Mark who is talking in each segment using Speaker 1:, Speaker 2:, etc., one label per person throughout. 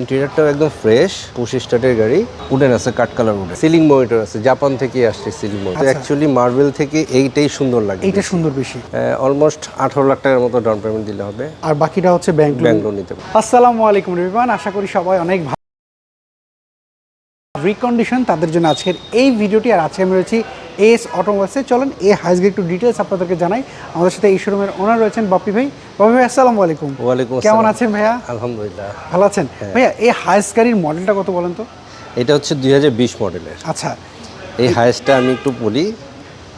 Speaker 1: ইন্টেরিয়রটাও একদম ফ্রেশ পঁচিশ স্টার্টের গাড়ি। উডেন আছে cut colour wooden ceiling monitor আছে জাপান থেকে আসছে সিলিং মনিটর। অ্যাকচুয়ালি মার্বেল থেকে এইটাই সুন্দর লাগে
Speaker 2: এইটা সুন্দর বেশি।
Speaker 1: অলমোস্ট আঠারো লাখ টাকার মতো ডাউন পেমেন্ট দিলে হবে।
Speaker 2: আর বাকিটা হচ্ছে ব্যাংক
Speaker 1: ব্যাংক লোন নিতে পারবে
Speaker 2: আসসালামু আলাইকুম রিবান আশা করি সবাই অনেক ভালো রিকন্ডিশন তাদের জন্য আজকের এই ভিডিওটি। আর আজকে আমি রয়েছি এস অটোমোবাইলসে চলেন এই হাইজগে একটু ডিটেলস আপনাদেরকে জানাই। আমাদের সাথে এই শোরুমের ওনার রয়েছেন বাপি ভাই। বাপি ভাই আসসালামু আলাইকুম।
Speaker 1: ওয়ালাইকুম
Speaker 2: কেমন আছেন ভাইয়া?
Speaker 1: আলহামদুলিল্লাহ।
Speaker 2: ভালো আছেন? ভাইয়া এই হাইস গাড়ির মডেলটা কত বলেন তো?
Speaker 1: এটা হচ্ছে দু হাজার বিশ মডেলের
Speaker 2: আচ্ছা।
Speaker 1: এই হাইসটা আমি একটু বলি।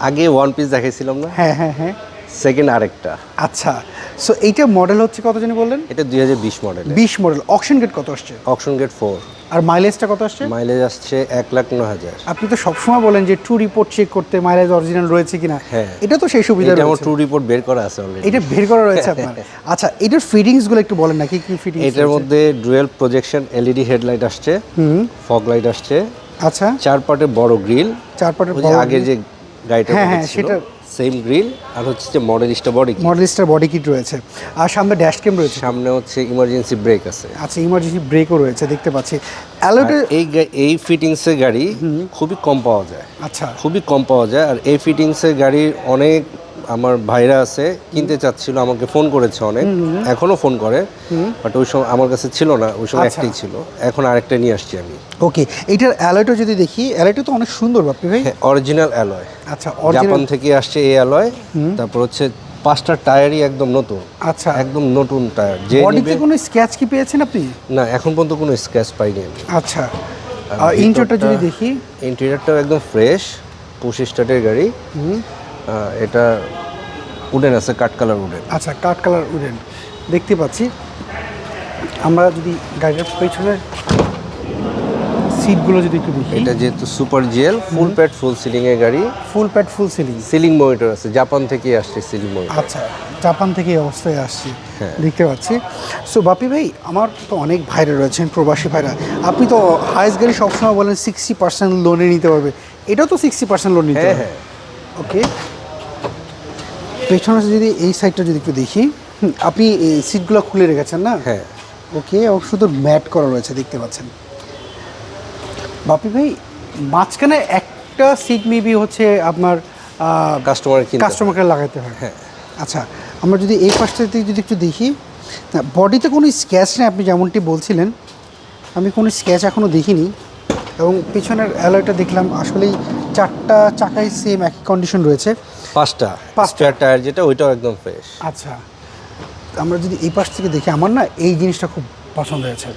Speaker 1: আগে ওয়ান পিস দেখাইছিলাম না?
Speaker 2: হ্যাঁ হ্যাঁ হ্যাঁ।
Speaker 1: সেকেন্ড আরেকটা।
Speaker 2: আচ্ছা। সো এইটা মডেল হচ্ছে কত জানি বললেন?
Speaker 1: এটা দুই মডেলের
Speaker 2: বিশ মডেল বিশ মডেল অকশন গেট কত আসছে?
Speaker 1: অপশন গেট ফোর
Speaker 2: আর মাইলেজটা কত আসছে?
Speaker 1: মাইলেজ আসছে এক লাখ ন হাজার
Speaker 2: আপনি তো সবসময় বলেন যে ট্রু রিপোর্ট চেক করতে মাইলেজ অরিজিনাল রয়েছে কিনা।
Speaker 1: হ্যাঁ।
Speaker 2: এটা তো সেই সুবিধা
Speaker 1: এটা আমার। ট্রু রিপোর্ট বের করা আছে অলরেডি
Speaker 2: এটা বের করা রয়েছে আপনার। আচ্ছা এটার ফিটিংসগুলো একটু বলেন না কি কি ফিটিংস
Speaker 1: এটার মধ্যে ডুয়েল প্রজেকশন এলইডি হেডলাইট আসছে হুম। ফগ লাইট আসছে।
Speaker 2: আচ্ছা।
Speaker 1: চার পার্টে বড় গ্রিল
Speaker 2: চার
Speaker 1: যে আগে যে গাড়িটা
Speaker 2: হ্যাঁ, হ্যাঁ, সেটা-
Speaker 1: সেম গ্রিল আর হচ্ছে যে model star body
Speaker 2: model star body kit রয়েছে। আর সামনে ড্যাশ ক্যাম রয়েছে।
Speaker 1: সামনে হচ্ছে ইমার্জেন্সি ব্রেক আছে।
Speaker 2: আচ্ছা ইমার্জেন্সি ব্রেকও রয়েছে দেখতে পাচ্ছি। অ্যালোটে
Speaker 1: এই এই ফিটিংসের গাড়ি খুবই কম পাওয়া যায়।
Speaker 2: আচ্ছা।
Speaker 1: খুবই কম পাওয়া যায়। আর এই ফিটিংসের গাড়ির অনেক আমার ভাইরা আছে কিনতে চাচ্ছিল আমাকে ফোন করেছে অনেক। এখনও ফোন করে বাট ওই সময় আমার কাছে ছিল না ওই সময়
Speaker 2: আচ্ছা।
Speaker 1: একটাই ছিল। এখন আরেকটা নিয়ে আসছি আমি।
Speaker 2: ওকে এইটার অ্যালোটা যদি দেখি অ্যালোটা তো অনেক সুন্দর বাপ্পি ভাই।
Speaker 1: হ্যাঁ অরিজিনাল অ্যালয়।
Speaker 2: আচ্ছা
Speaker 1: জাপান থেকে আসছে এই অ্যালয়। তারপর হচ্ছে পাঁচটা টায়ারই একদম নতুন।
Speaker 2: আচ্ছা।
Speaker 1: একদম নতুন টায়ার। যে
Speaker 2: বডিতে কোনো স্ক্র্যাচ কি পেয়েছেন আপনি?
Speaker 1: না এখন পর্যন্ত কোনো স্ক্র্যাচ পাইনি আমি।
Speaker 2: আচ্ছা। ইঞ্চটা যদি দেখি?
Speaker 1: ইন্টেরিয়রটাও একদম ফ্রেশ পঁচিশ স্টার্টের গাড়ি। এটা উডেন আছে কাট কালার উডেন।
Speaker 2: আচ্ছা কাঠ কালার উডেন। দেখতে পাচ্ছি। আমরা যদি গাড়ির পেছনের সিটগুলো যদি একটু দেখি।
Speaker 1: এটা যেহেতু super GL full pad full ceiling এর গাড়ি।
Speaker 2: Full pad full ceiling.
Speaker 1: Ceiling monitor আছে জাপান থেকে আসছে সিলিং মনিটর।
Speaker 2: আচ্ছা জাপান থেকে এই অবস্থায় আসছি।
Speaker 1: হ্যাঁ।
Speaker 2: দেখতে পাচ্ছি। সো বাপি ভাই আমার তো অনেক ভাইরা রয়েছেন প্রবাসী ভাইরা। আপনি তো হাইস্ট গাড়ি সবসময় বলেন সিক্সটি পার্সেন্ট লোনে নিতে পারবে। এটাও তো সিক্সটি পার্সেন্ট লোন নিতে
Speaker 1: হ্যাঁ হ্যাঁ।
Speaker 2: ওকে পেছনে যদি এই সাইডটা যদি একটু দেখি আপনি এই সিটগুলো খুলে রেখেছেন না?
Speaker 1: হ্যাঁ।
Speaker 2: ওকে ও শুধু ম্যাট করা রয়েছে দেখতে পাচ্ছেন। বাপি ভাই মাঝখানে একটা সিট মেবি হচ্ছে আপনার
Speaker 1: কাস্টমার
Speaker 2: কাস্টমারকে লাগাতে হয়।
Speaker 1: হ্যাঁ।
Speaker 2: আচ্ছা আমরা যদি এই পাশটা থেকে যদি একটু দেখি বডিতে কোনো স্ক্যাচ নেই আপনি যেমনটি বলছিলেন। আমি কোনো স্ক্যাচ এখনও দেখিনি। এবং পিছনের অ্যালয়টা দেখলাম আসলেই চারটা চাকাই সেম একই কন্ডিশন রয়েছে।
Speaker 1: পাঁচটা
Speaker 2: পাঁচটা।
Speaker 1: টায়ার যেটা ওইটাও একদম ফ্রেশ
Speaker 2: আচ্ছা। আমরা যদি এই পাশ থেকে দেখি আমার না এই জিনিসটা খুব পছন্দ হয়েছে।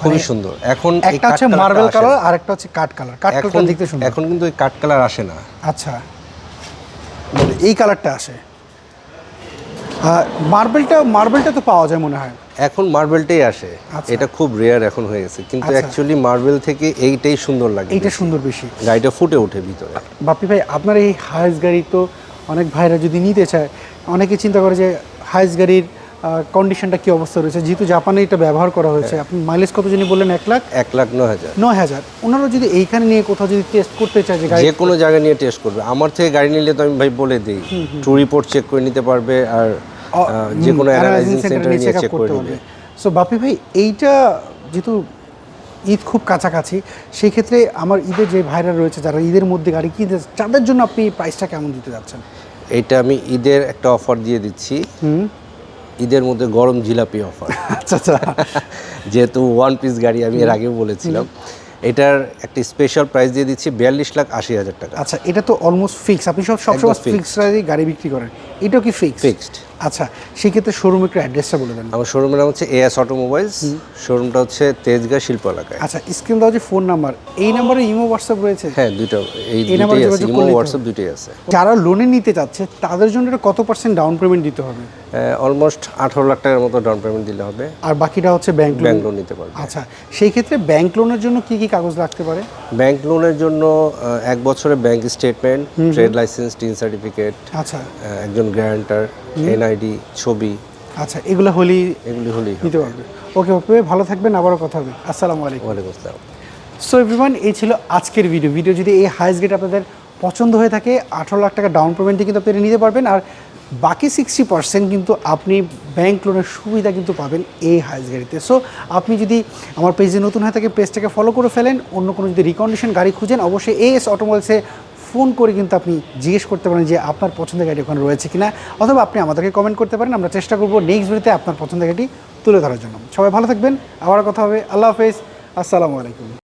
Speaker 1: খুবই সুন্দর। এখন
Speaker 2: একটা হচ্ছে মার্বেল কালার আর একটা হচ্ছে কাঠ কালার কাঠ কালার দেখতে সুন্দর।
Speaker 1: এখন কিন্তু ওই কাঠ কালার আসে না।
Speaker 2: আচ্ছা। এই কালারটা আসে। মার্বেলটা মার্বেলটা তো পাওয়া যায় মনে হয়।
Speaker 1: এখন মার্বেলটাই আসে।
Speaker 2: আচ্ছা।
Speaker 1: এটা খুব রেয়ার এখন হয়ে গেছে। কিন্তু
Speaker 2: আচ্ছা।
Speaker 1: অ্যাকচুয়ালি মার্বেল থেকে এইটাই সুন্দর লাগে
Speaker 2: এইটা সুন্দর বেশি।
Speaker 1: গাড়িটা ফুটে ওঠে ভিতরে।
Speaker 2: বাপি ভাই আপনার এই হাইস গাড়ি তো অনেক ভাইরা যদি নিতে চায় অনেকে চিন্তা করে যে হাইস গাড়ির কন্ডিশনটা কি অবস্থা রয়েছে? যেহেতু জাপানে এটা ব্যবহার করা হয়েছে। আপনি মাইলেজ কত জানি বললেন? এক লাখ?
Speaker 1: এক লাখ ন হাজার।
Speaker 2: নয় হাজার। ওনারা যদি এইখানে নিয়ে কোথাও যদি টেস্ট করতে চায় যে গাড়ি
Speaker 1: যে কোনো জায়গায় নিয়ে টেস্ট করবে। আমার থেকে গাড়ি নিলে তো আমি ভাই বলে দিই। ট্রু রিপোর্ট চেক করে নিতে পারবে। আর যে কোনো অ্যানালাইজিং সেন্টারে নিয়ে চেক করে নেবে।
Speaker 2: সো বাপি ভাই এইটা যেহেতু ঈদ খুব কাছাকাছি সেই ক্ষেত্রে আমার ঈদের যে ভাইরা রয়েছে যারা ঈদের মধ্যে গাড়ি কিনতে তাদের জন্য আপনি প্রাইসটা কেমন দিতে যাচ্ছেন?
Speaker 1: এইটা আমি ঈদের একটা অফার দিয়ে দিচ্ছি। ঈদের মধ্যে গরম জিলাপি অফার
Speaker 2: আচ্ছা আচ্ছা।
Speaker 1: যেহেতু ওয়ান পিস গাড়ি আমি এর আগেও বলেছিলাম। এটার একটা স্পেশাল প্রাইস দিয়ে দিচ্ছি বিয়াল্লিশ লাখ আশি হাজার টাকা।
Speaker 2: আচ্ছা এটা তো অলমোস্ট ফিক্স আপনি সব সবসময়। ফিক্স গাড়ি বিক্রি করেন। এটাও কি ফিক্স
Speaker 1: ফিক্সড
Speaker 2: আচ্ছা সেক্ষেত্রে শোরুম একটু অ্যাড্রেসটা বলে দেন।
Speaker 1: আমার শোরুমের নাম হচ্ছে এএস অটোমোবাইলস শোরুমটা হচ্ছে তেজগাঁ শিল্প এলাকায়।
Speaker 2: আচ্ছা স্ক্রিন দেওয়া যে ফোন নাম্বার এই নাম্বারে ইমো হোয়াটসঅ্যাপ রয়েছে?
Speaker 1: হ্যাঁ দুটো এই
Speaker 2: নাম্বারে
Speaker 1: ইমো হোয়াটসঅ্যাপ দুটোই আছে
Speaker 2: যারা লোনে নিতে চাচ্ছে তাদের জন্য এটা কত পার্সেন্ট ডাউন পেমেন্ট দিতে হবে?
Speaker 1: অলমোস্ট আঠারো লাখ টাকার মতো ডাউন পেমেন্ট দিলে হবে।
Speaker 2: আর বাকিটা হচ্ছে ব্যাংক লোন
Speaker 1: ব্যাংক লোন নিতে পারবে।
Speaker 2: আচ্ছা সেই ক্ষেত্রে ব্যাংক লোনের জন্য কি কি কাগজ লাগতে পারে?
Speaker 1: ব্যাংক লোনের জন্য এক বছরের bank statement trade licence TIN certificate
Speaker 2: আচ্ছা।
Speaker 1: একজন গ্যারান্টার এনআইডি ছবি।
Speaker 2: আচ্ছা এগুলো হলেই
Speaker 1: এগুলি হবে।
Speaker 2: নিতে পারবে। ওকে ওকে ভালো থাকবেন আবারও কথা হবে। আসসালামু আলাইকুম।
Speaker 1: ওয়ালাইকুম আসসালাম।
Speaker 2: সো এভরিওয়ান এই ছিল আজকের ভিডিও ভিডিও যদি এই হাইস গেট আপনাদের পছন্দ হয়ে থাকে আঠারো লাখ টাকা ডাউন পেমেন্টে কিন্তু আপনি নিতে পারবেন। আর বাকি সিক্সটি পার্সেন্ট কিন্তু আপনি ব্যাংক লোনের সুবিধা কিন্তু পাবেন এই হাইস গাড়িতে সো আপনি যদি আমার পেজে নতুন হয়ে থাকে পেজটাকে ফলো করে ফেলেন অন্য কোনো যদি রিকন্ডিশন গাড়ি খুঁজেন অবশ্যই এএস অটোমোবাইলসে ফোন করে কিন্তু আপনি জিজ্ঞেস করতে পারেন যে আপনার পছন্দের গাড়ি ওখানে রয়েছে কিনা, অথবা আপনি আমাদেরকে কমেন্ট করতে পারেন, আমরা চেষ্টা করব নেক্সট ভিডিওতে আপনার পছন্দের গাড়িটি তুলে ধরার জন্য। সবাই ভালো থাকবেন আবার কথা হবে। আল্লাহ হাফেজ। আসসালামু আলাইকুম।